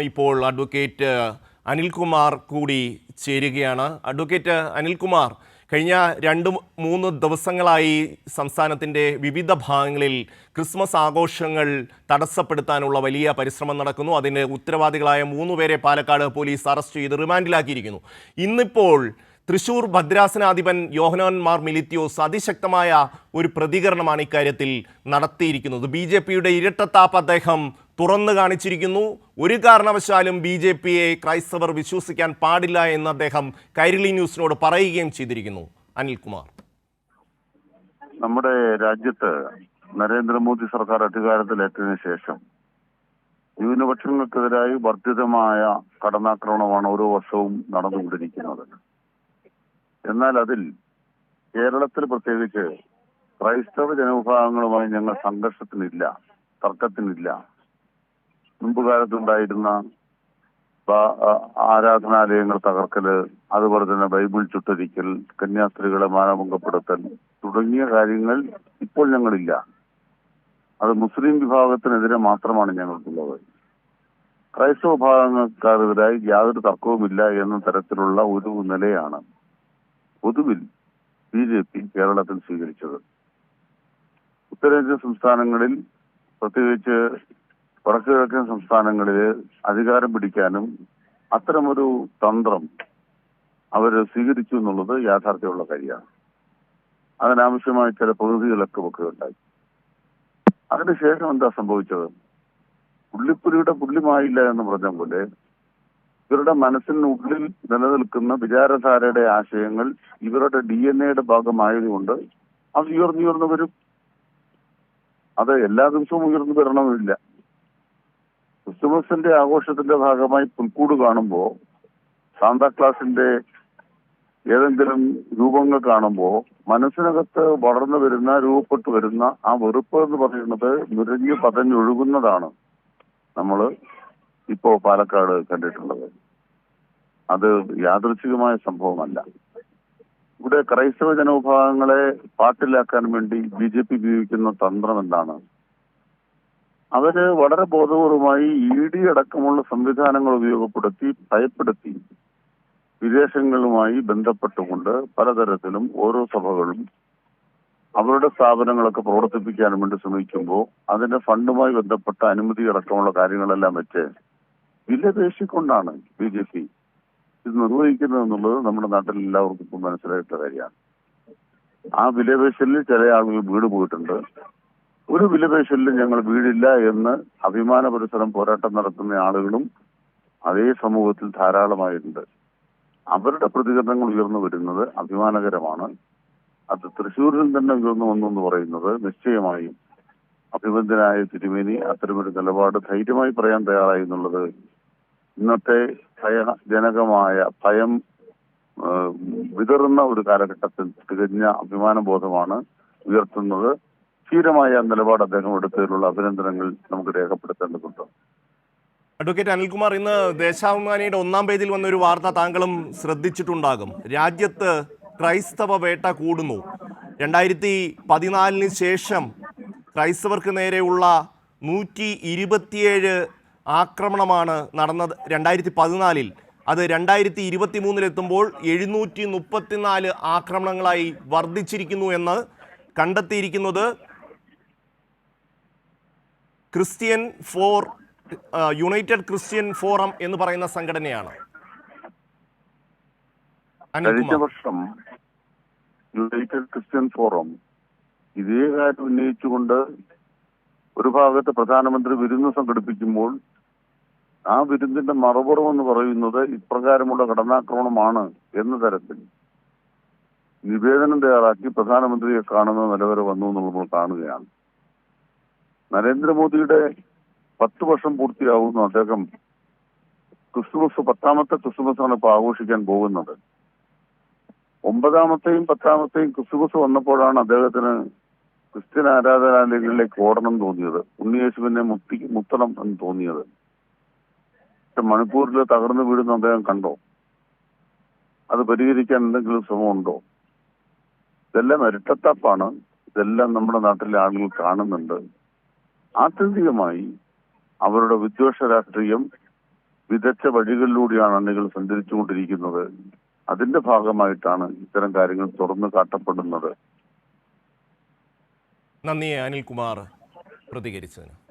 ഇപ്പോൾ അഡ്വക്കേറ്റ് അനിൽകുമാർ കൂടി ചേരുകയാണ്. അഡ്വക്കേറ്റ് അനിൽകുമാർ കഴിഞ്ഞ രണ്ട് മൂന്ന് ദിവസങ്ങളായി സംസ്ഥാനത്തിന്റെ വിവിധ ഭാഗങ്ങളിൽ ക്രിസ്മസ് ആഘോഷങ്ങൾ തടസ്സപ്പെടുത്താനുള്ള വലിയ പരിശ്രമം നടക്കുന്നു. അതിന് ഉത്തരവാദികളായ മൂന്ന് പേരെ പാലക്കാട് പോലീസ് അറസ്റ്റ് ചെയ്ത് റിമാൻഡിലാക്കിയിരിക്കുന്നു. ഇന്നിപ്പോൾ തൃശൂർ ഭദ്രാസനാധിപൻ യോഹനോൻ മാർ മിലിത്യോസ് അതിശക്തമായ ഒരു പ്രതികരണമാണ് ഇക്കാര്യത്തിൽ നടത്തിയിരിക്കുന്നത്. ബി ജെ പിയുടെ ഇരട്ടത്താപ്പ് അദ്ദേഹം തുറന്നു കാണിച്ചിരിക്കുന്നു. ഒരു കാരണവശാലും ബി ജെ പിയെ ക്രൈസ്തവർ വിശ്വസിക്കാൻ പാടില്ല എന്ന് അദ്ദേഹം കൈരളി ന്യൂസിനോട് പറയുകയും ചെയ്തിരിക്കുന്നു. അനിൽകുമാർ. നമ്മുടെ രാജ്യത്ത് നരേന്ദ്രമോദി സർക്കാർ അധികാരത്തിലെത്തിയതിനു ശേഷം ന്യൂനപക്ഷങ്ങൾക്കെതിരായി വർദ്ധിതമായ കടന്നാക്രമണമാണ് ഓരോ വർഷവും നടന്നുകൊണ്ടിരിക്കുന്നത്. എന്നാൽ അതിൽ കേരളത്തിൽ പ്രത്യേകിച്ച് ക്രൈസ്തവ ജനവിഭാഗങ്ങളുമായി ഞങ്ങൾ സംഘർഷത്തിനില്ല തർക്കത്തിനില്ല. മുമ്പ് കാലത്തുണ്ടായിരുന്ന ആരാധനാലയങ്ങൾ തകർക്കൽ അതുപോലെ തന്നെ ബൈബിൾ ചുട്ടരിക്കൽ കന്യാസ്ത്രീകളെ മാനഭംഗപ്പെടുത്തൽ തുടങ്ങിയ കാര്യങ്ങൾ ഇപ്പോൾ ഞങ്ങളില്ല. അത് മുസ്ലിം വിഭാഗത്തിനെതിരെ മാത്രമാണ് ഞങ്ങൾക്കുള്ളത്. ക്രൈസ്തവ വിഭാഗങ്ങൾക്കെതിരായി യാതൊരു തർക്കവുമില്ല എന്ന തരത്തിലുള്ള ഒരു നിലയാണ്. പൊതുവിൽ ബി ജെ പി കേരളത്തിൽ സ്വീകരിച്ചത്. ഉത്തരേന്ത്യൻ സംസ്ഥാനങ്ങളിൽ പ്രത്യേകിച്ച് വടക്ക് കിഴക്കൻ സംസ്ഥാനങ്ങളിൽ അധികാരം പിടിക്കാനും അത്തരമൊരു തന്ത്രം അവർ സ്വീകരിച്ചു എന്നുള്ളത് യാഥാർത്ഥ്യമുള്ള കാര്യമാണ്. അതിനാവശ്യമായ ചില ഒക്കെ ഉണ്ടായി. അതിനുശേഷം എന്താ സംഭവിച്ചത്? പുള്ളിപ്പുലിയുടെ പുള്ളിമായില്ല എന്ന് പറഞ്ഞ പോലെ ഇവരുടെ മനസ്സിനുള്ളിൽ നിലനിൽക്കുന്ന വിചാരധാരയുടെ ആശയങ്ങൾ ഇവരുടെ ഡി എൻ എയുടെ ഭാഗമായതുകൊണ്ട് അത് ഉയർന്നുയർന്നു വരും. അത് എല്ലാ ദിവസവും ഉയർന്നു വരണമെന്നില്ല. ക്രിസ്തുമസിന്റെ ആഘോഷത്തിന്റെ ഭാഗമായി പുൽക്കൂട് കാണുമ്പോൾ സാന്താക്ലാസിന്റെ ഏതെങ്കിലും രൂപങ്ങൾ കാണുമ്പോൾ മനസ്സിനകത്ത് വളർന്നു വരുന്ന രൂപപ്പെട്ടു വരുന്ന ആ വെറുപ്പ് എന്ന് പറയുന്നത് നുരഞ്ഞു പതഞ്ഞൊഴുകുന്നതാണ് നമ്മൾ ഇപ്പോ പാലക്കാട് കണ്ടിട്ടുള്ളത്. അത് യാദൃച്ഛികമായ സംഭവമല്ല. ഇവിടെ ക്രൈസ്തവ ജനവിഭാഗങ്ങളെ പാട്ടിലാക്കാൻ വേണ്ടി ബി ജെ പി ഉപയോഗിക്കുന്ന തന്ത്രം എന്താണ്? അവർ വളരെ ബോധപൂർവമായി ഇ ഡി അടക്കമുള്ള സംവിധാനങ്ങൾ ഉപയോഗപ്പെടുത്തി ഭയപ്പെടുത്തി വിദേശങ്ങളുമായി ബന്ധപ്പെട്ടുകൊണ്ട് പലതരത്തിലും ഓരോ സഭകളും അവരുടെ സ്ഥാപനങ്ങളൊക്കെ പ്രവർത്തിപ്പിക്കാൻ വേണ്ടി ശ്രമിക്കുമ്പോൾ അതിന്റെ ഫണ്ടുമായി ബന്ധപ്പെട്ട അനുമതി അടക്കമുള്ള കാര്യങ്ങളെല്ലാം വെച്ച് വിലപേശിക്കൊണ്ടാണ് ബി ജെ പി ഇത് നിർവഹിക്കുന്നത് എന്നുള്ളത് നമ്മുടെ നാട്ടിൽ എല്ലാവർക്കും ഇപ്പം മനസ്സിലായിട്ടുള്ള കാര്യമാണ്. ആ വിലപേശലിൽ ചില ആളുകൾ വീട് പോയിട്ടുണ്ട്. ഒരു വിലപേശലിലും ഞങ്ങൾ വീടില്ല എന്ന് അഭിമാന പരിസരം പോരാട്ടം നടത്തുന്ന ആളുകളും അതേ സമൂഹത്തിൽ ധാരാളമായിട്ടുണ്ട്. അവരുടെ പ്രതികരണങ്ങൾ ഉയർന്നു വരുന്നത് അഭിമാനകരമാണ്. അത് തൃശ്ശൂരിൽ തന്നെ ഉയർന്നു വന്നു എന്ന് പറയുന്നത് നിശ്ചയമായും അഭിബന്ധനായ തിരുമേനി അത്തരമൊരു നിലപാട് ധൈര്യമായി പറയാൻ തയ്യാറായി എന്നുള്ളത് ഇന്നത്തെ ഭയജനകമായ ഭയം വിതറുന്ന ഒരു കാലഘട്ടത്തിൽ തികഞ്ഞ അഭിമാനബോധമാണ് ഉയർത്തുന്നത്. ധീരമായ നിലപാട് അദ്ദേഹം എടുത്തതിലുള്ള അഭിനന്ദനങ്ങൾ നമുക്ക് രേഖപ്പെടുത്തേണ്ടതുണ്ട്. അഡ്വക്കേറ്റ് അനിൽകുമാർ ഇന്ന് ദേശാഭിമാനിയുടെ ഒന്നാം പേജിൽ വന്ന ഒരു വാർത്ത താങ്കളും ശ്രദ്ധിച്ചിട്ടുണ്ടാകും. രാജ്യത്ത് ക്രൈസ്തവ വേട്ട കൂടുന്നു. രണ്ടായിരത്തി പതിനാലിന് ശേഷം ക്രൈസ്തവർക്ക് നേരെയുള്ള നൂറ്റി ഇരുപത്തിയേഴ് ആക്രമണമാണ് നടന്നത് രണ്ടായിരത്തി പതിനാലിൽ അത് രണ്ടായിരത്തി ഇരുപത്തി മൂന്നിലെത്തുമ്പോൾ എഴുന്നൂറ്റി മുപ്പത്തിനാല് ആക്രമണങ്ങളായി വർദ്ധിച്ചിരിക്കുന്നു എന്ന് കണ്ടെത്തിയിരിക്കുന്നത് Christian for United Christian Forum എന്ന് പറയുന്ന സംഘടനയാണ്. കഴിഞ്ഞ വർഷം യുണൈറ്റഡ് ക്രിസ്ത്യൻ ഫോറം ഇതേ കാര്യം ഉന്നയിച്ചുകൊണ്ട് ഒരു ഭാഗത്ത് പ്രധാനമന്ത്രി വിരുന്ന് സംഘടിപ്പിക്കുമ്പോൾ ആ വിരുന്നിന്റെ മറുപടം എന്ന് പറയുന്നത് ഇപ്രകാരമുള്ള ഘടനാക്രമണമാണ് എന്ന തരത്തിൽ. നിവേദനം തയ്യാറാക്കി പ്രധാനമന്ത്രിയെ കാണുന്ന നിലവരെ വന്നു എന്ന് നമ്മൾ കാണുകയാണ്. നരേന്ദ്രമോദിയുടെ പത്ത് വർഷം പൂർത്തിയാവുന്നു അദ്ദേഹം ക്രിസ്തുമസ് പത്താമത്തെ ക്രിസ്തുമസാണ് ഇപ്പൊ ആഘോഷിക്കാൻ പോകുന്നത്. ഒമ്പതാമത്തെയും പത്താമത്തെയും ക്രിസ്തുമസ് വന്നപ്പോഴാണ് അദ്ദേഹത്തിന് ക്രിസ്ത്യൻ ആരാധനാലയങ്ങളിലേക്ക് ഓടണം തോന്നിയത്. ഉണ്ണിയേശുവിനെ മുത്തി മുത്തണം എന്ന് തോന്നിയത്. മണിപ്പൂരിൽ തകർന്നു വീഴുന്ന അദ്ദേഹം കണ്ടോ? അത് പരിഹരിക്കാൻ എന്തെങ്കിലും ശ്രമമുണ്ടോ? ഇതെല്ലാം ഇരട്ടത്താപ്പാണ്. ഇതെല്ലാം നമ്മുടെ നാട്ടിലെ ആളുകൾ കാണുന്നുണ്ട്. ആത്യന്തികമായി അവരുടെ വിദ്വേഷ രാഷ്ട്രീയം വിതച്ച വഴികളിലൂടെയാണ് അണികൾ സഞ്ചരിച്ചുകൊണ്ടിരിക്കുന്നത്. അതിന്റെ ഭാഗമായിട്ടാണ് ഇത്തരം കാര്യങ്ങൾ തുറന്നു കാട്ടപ്പെടുന്നത്. നന്ദി അനിൽകുമാർ പ്രതികരിച്ചതിന്.